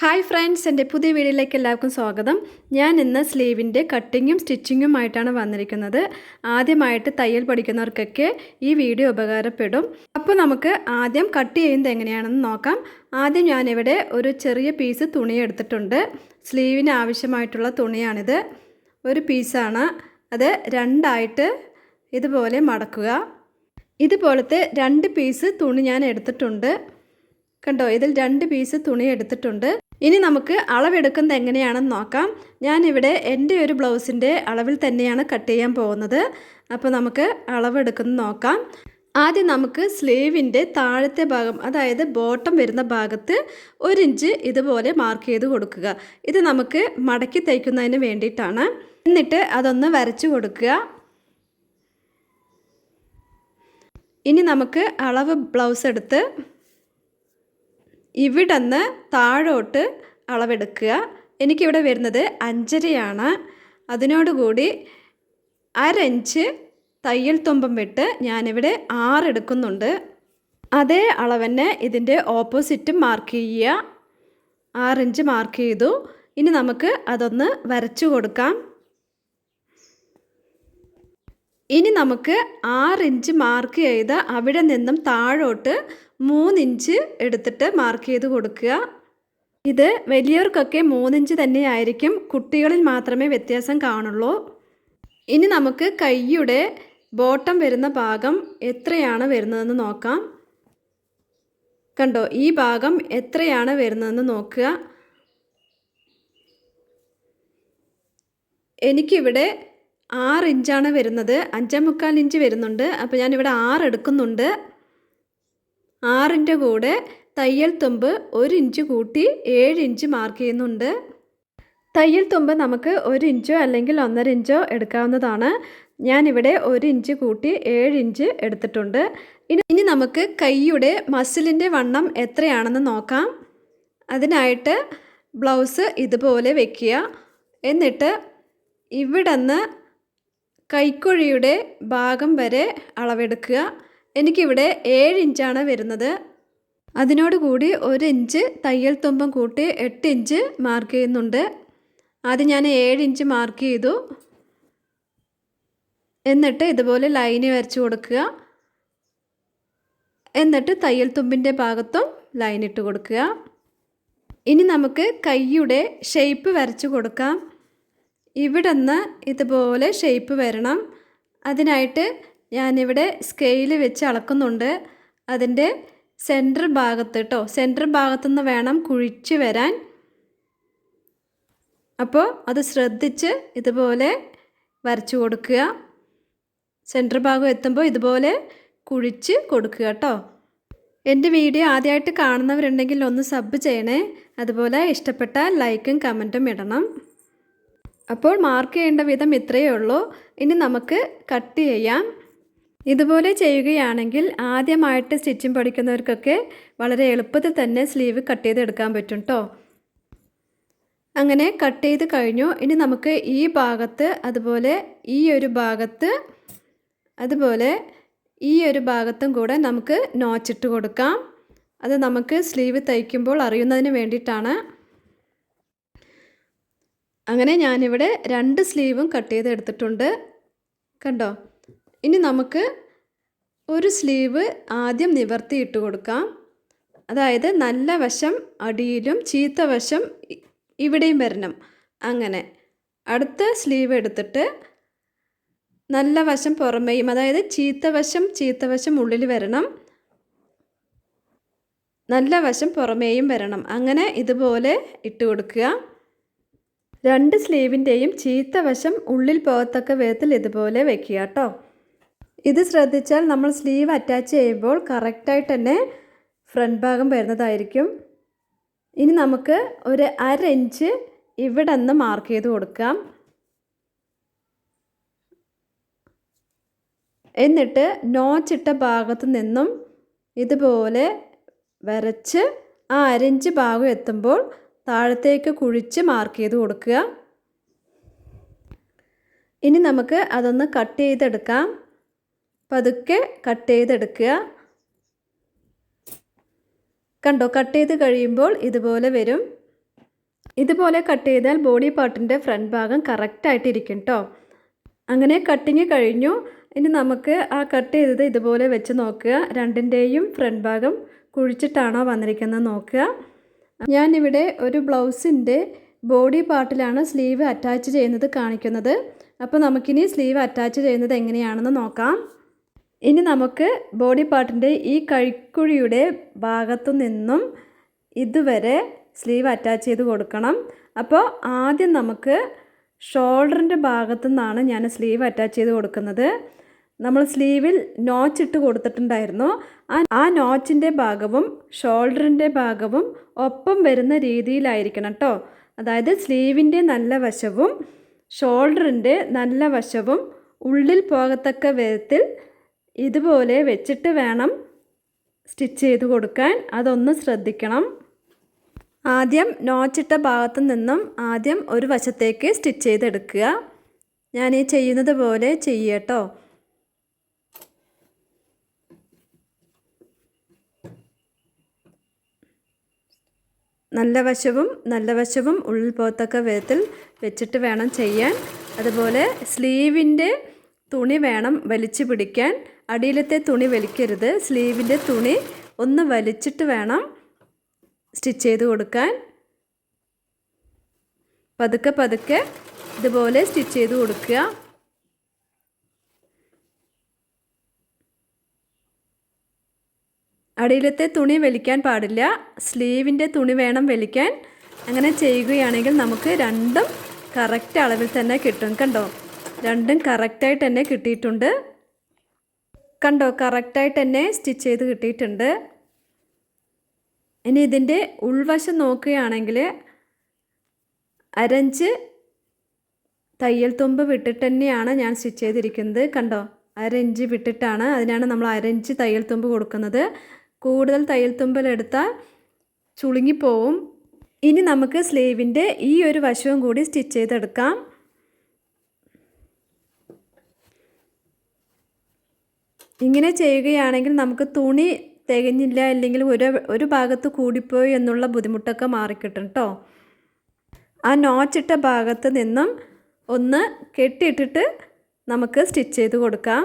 Hi friends എന്റെ പുതിയ വീഡിയോയിലേക്ക് എല്ലാവർക്കും സ്വാഗതം. ഞാൻ ഇന്ന് സ്ലീവിന്റെ കട്ടിങ്ങും സ്റ്റിച്ചിങ്ങുമായിട്ടാണ് വന്നിരിക്കുന്നത്. ആദ്യമായിട്ട് തയ്യൽ പഠിക്കുന്നവർക്കൊക്കെ ഈ വീഡിയോ ഉപകാരപ്പെടും. അപ്പോൾ നമുക്ക് ആദ്യം കട്ട് ചെയ്യുന്നത് എങ്ങനെയാണെന്ന് നോക്കാം. ആദ്യം ഞാനിവിടെ ഒരു ചെറിയ പീസ് തുണി എടുത്തിട്ടുണ്ട്. സ്ലീവിന് ആവശ്യമായിട്ടുള്ള തുണിയാണിത്. ഒരു പീസാണ്. അത് രണ്ടായിട്ട് ഇതുപോലെ മടക്കുക. ഇതുപോലത്തെ രണ്ട് പീസ് തുണി ഞാൻ എടുത്തിട്ടുണ്ട്. കണ്ടോ? ഇതിൽ രണ്ട് പീസ് തുണി എടുത്തിട്ടുണ്ട്. ഇനി നമുക്ക് അളവെടുക്കുന്നത് എങ്ങനെയാണെന്ന് നോക്കാം. ഞാനിവിടെ എന്റെ ഒരു ബ്ലൗസിന്റെ അളവിൽ തന്നെയാണ് കട്ട് ചെയ്യാൻ പോകുന്നത്. അപ്പോൾ നമുക്ക് അളവെടുക്കുന്നത് നോക്കാം. ആദ്യം നമുക്ക് സ്ലീവിന്റെ താഴത്തെ ഭാഗം അതായത് ബോട്ടം വരുന്ന ഭാഗത്ത് ഒരു ഇഞ്ച് ഇതുപോലെ മാർക്ക് ചെയ്ത് കൊടുക്കുക. ഇത് നമുക്ക് മടക്കി തയ്ക്കുന്നതിന് വേണ്ടിയിട്ടാണ്. എന്നിട്ട് അതൊന്ന് വരച്ചു കൊടുക്കുക. ഇനി നമുക്ക് അളവ് ബ്ലൗസ് എടുത്ത് ഇവിടുന്ന് താഴോട്ട് അളവെടുക്കുക. എനിക്കിവിടെ വരുന്നത് അഞ്ചരയാണ്. അതിനോടുകൂടി അരഞ്ച് തയ്യൽ തുമ്പം വിട്ട് ഞാനിവിടെ ആറെടുക്കുന്നുണ്ട്. അതേ അളവന്നെ ഇതിന്റെ ഓപ്പോസിറ്റ് മാർക്ക് ചെയ്യുക. ആറിഞ്ച് മാർക്ക് ചെയ്തു. ഇനി നമുക്ക് അതൊന്ന് വരച്ചു കൊടുക്കാം. ഇനി നമുക്ക് ആറിഞ്ച് മാർക്ക് ചെയ്ത് അവിടെ നിന്നും താഴോട്ട് മൂന്നിഞ്ച് എടുത്തിട്ട് മാർക്ക് ചെയ്ത് കൊടുക്കുക. ഇത് വലിയവർക്കൊക്കെ മൂന്നിഞ്ച് തന്നെയായിരിക്കും കുട്ടികളിൽ മാത്രമേ വ്യത്യാസം കാണുള്ളൂ. ഇനി നമുക്ക് കൈയുടെ ബോട്ടം വരുന്ന ഭാഗം എത്രയാണ് വരുന്നതെന്ന് നോക്കാം. കണ്ടോ ഈ ഭാഗം എത്രയാണ് വരുന്നതെന്ന് നോക്കുക. എനിക്കിവിടെ ആറ് ഇഞ്ചാണ് വരുന്നത്. അഞ്ചേ മുക്കാൽ ഇഞ്ച് വരുന്നുണ്ട്. അപ്പോൾ ഞാനിവിടെ ആറ് എടുക്കുന്നുണ്ട്. ആറിന്റെ കൂടെ തയ്യൽ തുമ്പ് ഒരു ഇഞ്ച് കൂട്ടി ഏഴ് ഇഞ്ച് മാർക്ക് ചെയ്യുന്നുണ്ട്. തയ്യൽ തുമ്പ് നമുക്ക് ഒരു ഇഞ്ചോ അല്ലെങ്കിൽ ഒന്നര ഇഞ്ചോ എടുക്കാവുന്നതാണ്. ഞാനിവിടെ ഒരു ഇഞ്ച് കൂട്ടി ഏഴ് ഇഞ്ച് എടുത്തിട്ടുണ്ട്. ഇനി ഇനി നമുക്ക് കൈയുടെ മസിലിന്റെ വണ്ണം എത്രയാണെന്ന് നോക്കാം. അതിനായിട്ട് ബ്ലൗസ് ഇതുപോലെ വെക്കുക. എന്നിട്ട് ഇവിടുന്ന് കൈക്കുഴിയുടെ ഭാഗം വരെ അളവെടുക്കുക. എനിക്കിവിടെ ഏഴ് ഇഞ്ചാണ് വരുന്നത്. അതിനോടുകൂടി ഒരു ഇഞ്ച് തയ്യൽ തുമ്പം കൂട്ടി എട്ട് ഇഞ്ച് മാർക്ക് ചെയ്യുന്നുണ്ട്. ആദ്യം ഞാൻ ഏഴ് ഇഞ്ച് മാർക്ക് ചെയ്തു. എന്നിട്ട് ഇതുപോലെ ലൈന് വരച്ചു കൊടുക്കുക. എന്നിട്ട് തയ്യൽ തുമ്പിന്റെ ഭാഗത്തും ലൈൻ ഇട്ട് കൊടുക്കുക. ഇനി നമുക്ക് കൈയുടെ ഷേപ്പ് വരച്ചു കൊടുക്കാം. ഇവിടെ നിന്ന് ഇതുപോലെ ഷേപ്പ് വരണം. അതിനായിട്ട് ഞാനിവിടെ സ്കെയിൽ വെച്ച് അളക്കുന്നുണ്ട്. അതിന്റെ സെന്റർ ഭാഗത്ത് കേട്ടോ സെന്റർ ഭാഗത്തുനിന്ന് വേണം കുഴിച്ച് വരാൻ. അപ്പോൾ അത് ശ്രദ്ധിച്ച് ഇതുപോലെ വരച്ചു കൊടുക്കുക. സെന്റർ ഭാഗം എത്തുമ്പോൾ ഇതുപോലെ കുഴിച്ച് കൊടുക്കുക കേട്ടോ എന്റെ വീഡിയോ ആദ്യമായിട്ട് കാണുന്നവരുണ്ടെങ്കിൽ ഒന്ന് സബ് ചെയ്യണേ. അതുപോലെ ഇഷ്ടപ്പെട്ട ലൈക്കും കമന്റും ഇടണം. അപ്പോൾ മാർക്ക് ചെയ്യേണ്ട വിധം ഇത്രയേ ഉള്ളൂ. ഇനി നമുക്ക് കട്ട് ചെയ്യാം. ഇതുപോലെ ചെയ്യുകയാണെങ്കിൽ ആദ്യമായിട്ട് സ്റ്റിച്ചിങ് പഠിക്കുന്നവർക്കൊക്കെ വളരെ എളുപ്പത്തിൽ തന്നെ സ്ലീവ് കട്ട് ചെയ്തെടുക്കാൻ പറ്റും കേട്ടോ അങ്ങനെ കട്ട് ചെയ്ത് കഴിഞ്ഞു. ഇനി നമുക്ക് ഈ ഭാഗത്ത് അതുപോലെ ഈ ഒരു ഭാഗത്ത് അതുപോലെ ഈ ഒരു ഭാഗത്തും കൂടെ നമുക്ക് നോച്ചിട്ട് കൊടുക്കാം. അത് നമുക്ക് സ്ലീവ് തയ്ക്കുമ്പോൾ അറിയുന്നതിന് വേണ്ടിയിട്ടാണ്. അങ്ങനെ ഞാനിവിടെ രണ്ട് സ്ലീവും കട്ട് ചെയ്ത് എടുത്തിട്ടുണ്ട് കണ്ടോ? ഇനി നമുക്ക് ഒരു സ്ലീവ് ആദ്യം നിവർത്തി ഇട്ട് കൊടുക്കാം. അതായത് നല്ല വശം അടിയിലും ചീത്ത വശം ഇവിടെയും വരണം. അങ്ങനെ. അടുത്ത സ്ലീവ് എടുത്തിട്ട് നല്ല വശം പുറമേയും അതായത് ചീത്ത വശം ചീത്ത വശം ഉള്ളിൽ വരണം. നല്ല വശം പുറമേയും വരണം. അങ്ങനെ ഇതുപോലെ ഇട്ട് കൊടുക്കുക. രണ്ട് സ്ലീവിന്റെയും ചീത്ത വശം ഉള്ളിൽ പോകത്തക്ക വിധത്തിൽ ഇതുപോലെ വെക്കുക കേട്ടോ. ഇത് ശ്രദ്ധിച്ചാൽ നമ്മൾ സ്ലീവ് അറ്റാച്ച് ചെയ്യുമ്പോൾ കറക്റ്റായിട്ട് തന്നെ ഫ്രണ്ട് ഭാഗം വരുന്നതായിരിക്കും. ഇനി നമുക്ക് ഒരു അര ഇഞ്ച് ഇവിടെ നിന്ന് മാർക്ക് ചെയ്ത് കൊടുക്കാം. എന്നിട്ട് നോച്ചിട്ട ഭാഗത്ത് നിന്നും ഇതുപോലെ വരച്ച് ആ അരഞ്ച് ഭാഗം എത്തുമ്പോൾ താഴത്തേക്ക് കുഴിച്ച് മാർക്ക് ചെയ്ത് കൊടുക്കുക. ഇനി നമുക്ക് അതൊന്ന് കട്ട് ചെയ്തെടുക്കാം. പതുക്കെ കട്ട് ചെയ്തെടുക്കുക. കണ്ടോ കട്ട് ചെയ്ത് കഴിയുമ്പോൾ ഇതുപോലെ വരും. ഇതുപോലെ കട്ട് ചെയ്താൽ ബോഡി പാർട്ടിന്റെ ഫ്രണ്ട് ഭാഗം കറക്റ്റായിട്ട് ഇരിക്കും കേട്ടോ അങ്ങനെ കട്ടിങ് കഴിഞ്ഞു. ഇനി നമുക്ക് ആ കട്ട് ചെയ്തത് ഇതുപോലെ വെച്ച് നോക്കുക. രണ്ടിന്റെയും ഫ്രണ്ട് ഭാഗം കുഴിച്ചിട്ടാണോ വന്നിരിക്കുന്നത് നോക്കുക. ഞാനിവിടെ ഒരു ബ്ലൗസിന്റെ ബോഡി പാർട്ടിലാണ് സ്ലീവ് അറ്റാച്ച് ചെയ്യുന്നത് കാണിക്കുന്നത്. അപ്പോൾ നമുക്കിനി സ്ലീവ് അറ്റാച്ച് ചെയ്യുന്നത് എങ്ങനെയാണെന്ന് നോക്കാം. ഇനി നമുക്ക് ബോഡി പാർട്ടിന്റെ ഈ കഴിക്കുഴിയുടെ ഭാഗത്തു നിന്നും ഇതുവരെ സ്ലീവ് അറ്റാച്ച് ചെയ്ത് കൊടുക്കണം. അപ്പോൾ ആദ്യം നമുക്ക് ഷോൾഡറിന്റെ ഭാഗത്തു നിന്നാണ് ഞാൻ സ്ലീവ് അറ്റാച്ച് ചെയ്ത് കൊടുക്കുന്നത്. നമ്മൾ സ്ലീവിൽ നോച്ച് ഇട്ട് കൊടുത്തിട്ടുണ്ടായിരുന്നു. ആ ആ നോച്ചിന്റെ ഭാഗവും ഷോൾഡറിന്റെ ഭാഗവും ഒപ്പം വരുന്ന രീതിയിലായിരിക്കണം കേട്ടോ അതായത് സ്ലീവിന്റെ നല്ല വശവും ഷോൾഡറിന്റെ നല്ല വശവും ഉള്ളിൽ പോകത്തക്ക വിധത്തിൽ ഇതുപോലെ വെച്ചിട്ട് വേണം സ്റ്റിച്ച് ചെയ്ത് കൊടുക്കാൻ. അതൊന്ന് ശ്രദ്ധിക്കണം. ആദ്യം നോച്ചിട്ട ഭാഗത്തു നിന്നും ആദ്യം ഒരു വശത്തേക്ക് സ്റ്റിച്ച് ചെയ്തെടുക്കുക. ഞാൻ ഈ ചെയ്യുന്നത് പോലെ ചെയ്യട്ടോ. നല്ല വശവും നല്ല വശവും ഉള്ളിൽ പോത്തക്ക വിധത്തിൽ വെച്ചിട്ട് വേണം ചെയ്യാൻ. അതുപോലെ സ്ലീവിന്റെ തുണി വേണം വലിച്ചു പിടിക്കാൻ. അടിയിലത്തെ തുണി വലിക്കരുത്. സ്ലീവിന്റെ തുണി ഒന്ന് വലിച്ചിട്ട് വേണം സ്റ്റിച്ച് ചെയ്ത് കൊടുക്കാൻ. പതുക്കെ പതുക്കെ ഇതുപോലെ സ്റ്റിച്ച് ചെയ്ത് കൊടുക്കുക. അടിയിലത്തെ തുണി വലിക്കാൻ പാടില്ല. സ്ലീവിന്റെ തുണി വേണം വലിക്കാൻ. അങ്ങനെ ചെയ്യുകയാണെങ്കിൽ നമുക്ക് രണ്ടും കറക്റ്റ് അളവിൽ തന്നെ കിട്ടും കണ്ടോ? രണ്ടും കറക്റ്റായിട്ട് തന്നെ കിട്ടിയിട്ടുണ്ട്. കണ്ടോ കറക്റ്റായിട്ട് തന്നെ സ്റ്റിച്ച് ചെയ്ത് കിട്ടിയിട്ടുണ്ട്. ഇനി ഇതിന്റെ ഉൾവശം നോക്കുകയാണെങ്കിൽ അരഞ്ച് തയ്യൽ തുമ്പ് വിട്ടിട്ട് തന്നെയാണ് ഞാൻ സ്റ്റിച്ച് ചെയ്തിരിക്കുന്നത്. കണ്ടോ അരഞ്ച് വിട്ടിട്ടാണ് അതിനാണ് നമ്മൾ അരഞ്ച് തയ്യൽ തുമ്പ് കൊടുക്കുന്നത്. കൂടുതൽ തയ്യൽ തുമ്പിലെടുത്താൽ ചുളുങ്ങിപ്പോവും. ഇനി നമുക്ക് സ്ലീവിന്റെ ഈ ഒരു വശവും കൂടി സ്റ്റിച്ച് ചെയ്തെടുക്കാം. ഇങ്ങനെ ചെയ്യുകയാണെങ്കിൽ നമുക്ക് തുണി തികഞ്ഞില്ല അല്ലെങ്കിൽ ഒരു ഒരു ഭാഗത്ത് കൂടിപ്പോയി എന്നുള്ള ബുദ്ധിമുട്ടൊക്കെ മാറിക്കിട്ടും കേട്ടോ ആ നോച്ചിട്ട ഭാഗത്ത് നിന്നും ഒന്ന് കെട്ടിയിട്ടിട്ട് നമുക്ക് സ്റ്റിച്ച് ചെയ്ത് കൊടുക്കാം.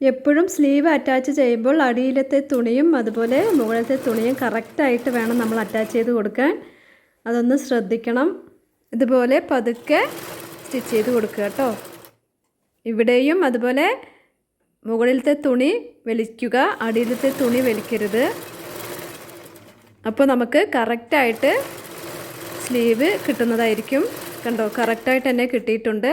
എപ്പോഴും സ്ലീവ് അറ്റാച്ച് ചെയ്യുമ്പോൾ അടിയിലത്തെ തുണിയും അതുപോലെ മുകളിലത്തെ തുണിയും കറക്റ്റായിട്ട് വേണം നമ്മൾ അറ്റാച്ച് ചെയ്ത് കൊടുക്കാൻ. അതൊന്ന് ശ്രദ്ധിക്കണം. ഇതുപോലെ പതുക്കെ സ്റ്റിച്ച് ചെയ്ത് കൊടുക്കുക കേട്ടോ ഇവിടെയും അതുപോലെ മുകളിലത്തെ തുണി വലിക്കുക അടിയിലത്തെ തുണി വലിക്കരുത്. അപ്പോൾ നമുക്ക് കറക്റ്റായിട്ട് സ്ലീവ് കിട്ടുന്നതായിരിക്കും. കണ്ടോ കറക്റ്റായിട്ട് തന്നെ കിട്ടിയിട്ടുണ്ട്.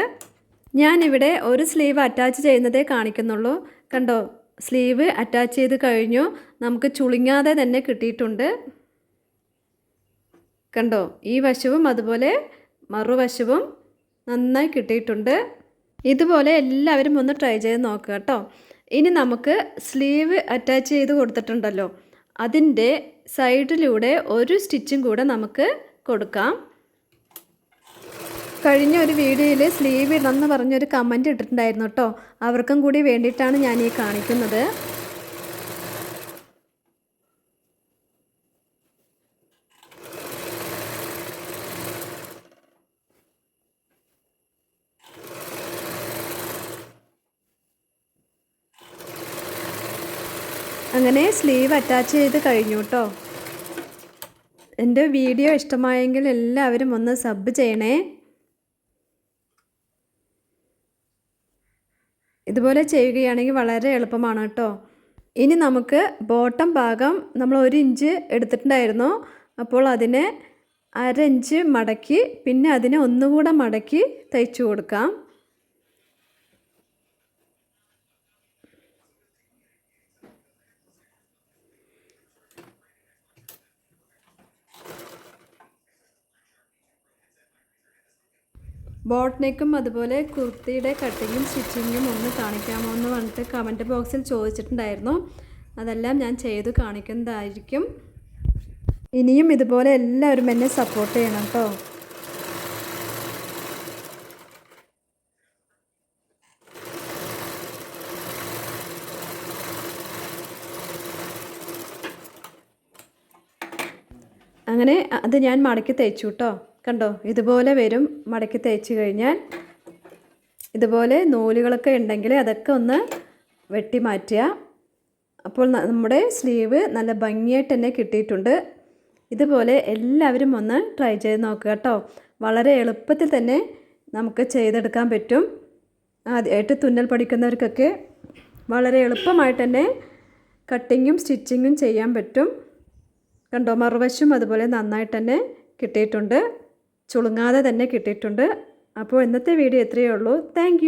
ഞാനിവിടെ ഒരു സ്ലീവ് അറ്റാച്ച് ചെയ്യുന്നതേ കാണിക്കുന്നുള്ളൂ. കണ്ടോ സ്ലീവ് അറ്റാച്ച് ചെയ്ത് കഴിഞ്ഞു. നമുക്ക് ചുളിങ്ങാതെ തന്നെ കിട്ടിയിട്ടുണ്ട്. കണ്ടോ ഈ വശവും അതുപോലെ മറുവശവും നന്നായി കിട്ടിയിട്ടുണ്ട്. ഇതുപോലെ എല്ലാവരും ഒന്ന് ട്രൈ ചെയ്ത് നോക്കുക കേട്ടോ. ഇനി നമുക്ക് സ്ലീവ് അറ്റാച്ച് ചെയ്ത് കൊടുത്തിട്ടുണ്ടല്ലോ. അതിന്റെ സൈഡിലൂടെ ഒരു സ്റ്റിച്ചും കൂടെ നമുക്ക് കൊടുക്കാം. കഴിഞ്ഞ ഒരു വീഡിയോയിൽ സ്ലീവ് ഇടണം എന്ന് പറഞ്ഞൊരു കമന്റ് ഇട്ടിട്ടുണ്ടായിരുന്നു കേട്ടോ. അവർക്കും കൂടി വേണ്ടിയിട്ടാണ് ഞാൻ ഈ കാണിക്കുന്നത് അങ്ങനെ സ്ലീവ് അറ്റാച്ച് ചെയ്ത് കഴിഞ്ഞു കേട്ടോ എന്റെ വീഡിയോ ഇഷ്ടമായെങ്കിൽ എല്ലാവരും ഒന്ന് സബ് ചെയ്യണേ. ഇതുപോലെ ചെയ്യുകയാണെങ്കിൽ വളരെ എളുപ്പമാണ് കേട്ടോ ഇനി നമുക്ക് ബോട്ടം ഭാഗം നമ്മൾ ഒരു ഇഞ്ച് എടുത്തിട്ടുണ്ടായിരുന്നു. അപ്പോൾ അതിനെ അര ഇഞ്ച് മടക്കി പിന്നെ അതിനെ ഒന്നുകൂടെ മടക്കി തയ്ച്ചു കൊടുക്കാം. ബോട്ട് നെക്കും അതുപോലെ കുർത്തിയുടെ കട്ടിങ്ങും സ്റ്റിച്ചിങ്ങും ഒന്ന് കാണിക്കാമോ എന്ന് പറഞ്ഞിട്ട് കമന്റ് ബോക്സിൽ ചോദിച്ചിട്ടുണ്ടായിരുന്നു. അതെല്ലാം ഞാൻ ചെയ്ത് കാണിക്കുന്നതായിരിക്കും. ഇനിയും ഇതുപോലെ എല്ലാവരും എന്നെ സപ്പോർട്ട് ചെയ്യണം കേട്ടോ അങ്ങനെ അത് ഞാൻ മടക്കി തയ്ച്ചു കേട്ടോ കണ്ടോ ഇതുപോലെ വരും. മടക്കി തയ്ച്ച് കഴിഞ്ഞാൽ ഇതുപോലെ നൂലുകളൊക്കെ ഉണ്ടെങ്കിൽ അതൊക്കെ ഒന്ന് വെട്ടി മാറ്റുക. അപ്പോൾ നമ്മുടെ സ്ലീവ് നല്ല ഭംഗിയായിട്ട് തന്നെ കിട്ടിയിട്ടുണ്ട്. ഇതുപോലെ എല്ലാവരും ഒന്ന് ട്രൈ ചെയ്ത് നോക്കുക കേട്ടോ. വളരെ എളുപ്പത്തിൽ തന്നെ നമുക്ക് ചെയ്തെടുക്കാൻ പറ്റും. ആദ്യമായിട്ട് തുന്നൽ പഠിക്കുന്നവർക്കൊക്കെ വളരെ എളുപ്പമായിട്ട് തന്നെ കട്ടിങ്ങും സ്റ്റിച്ചിങ്ങും ചെയ്യാൻ പറ്റും. കണ്ടോ മറുവശം അതുപോലെ നന്നായിട്ട് തന്നെ കിട്ടിയിട്ടുണ്ട്. ചുളുങ്ങാതെ തന്നെ കിട്ടിയിട്ടുണ്ട്. അപ്പോൾ ഇന്നത്തെ വീഡിയോ ഇത്രയേ ഉള്ളൂ. താങ്ക്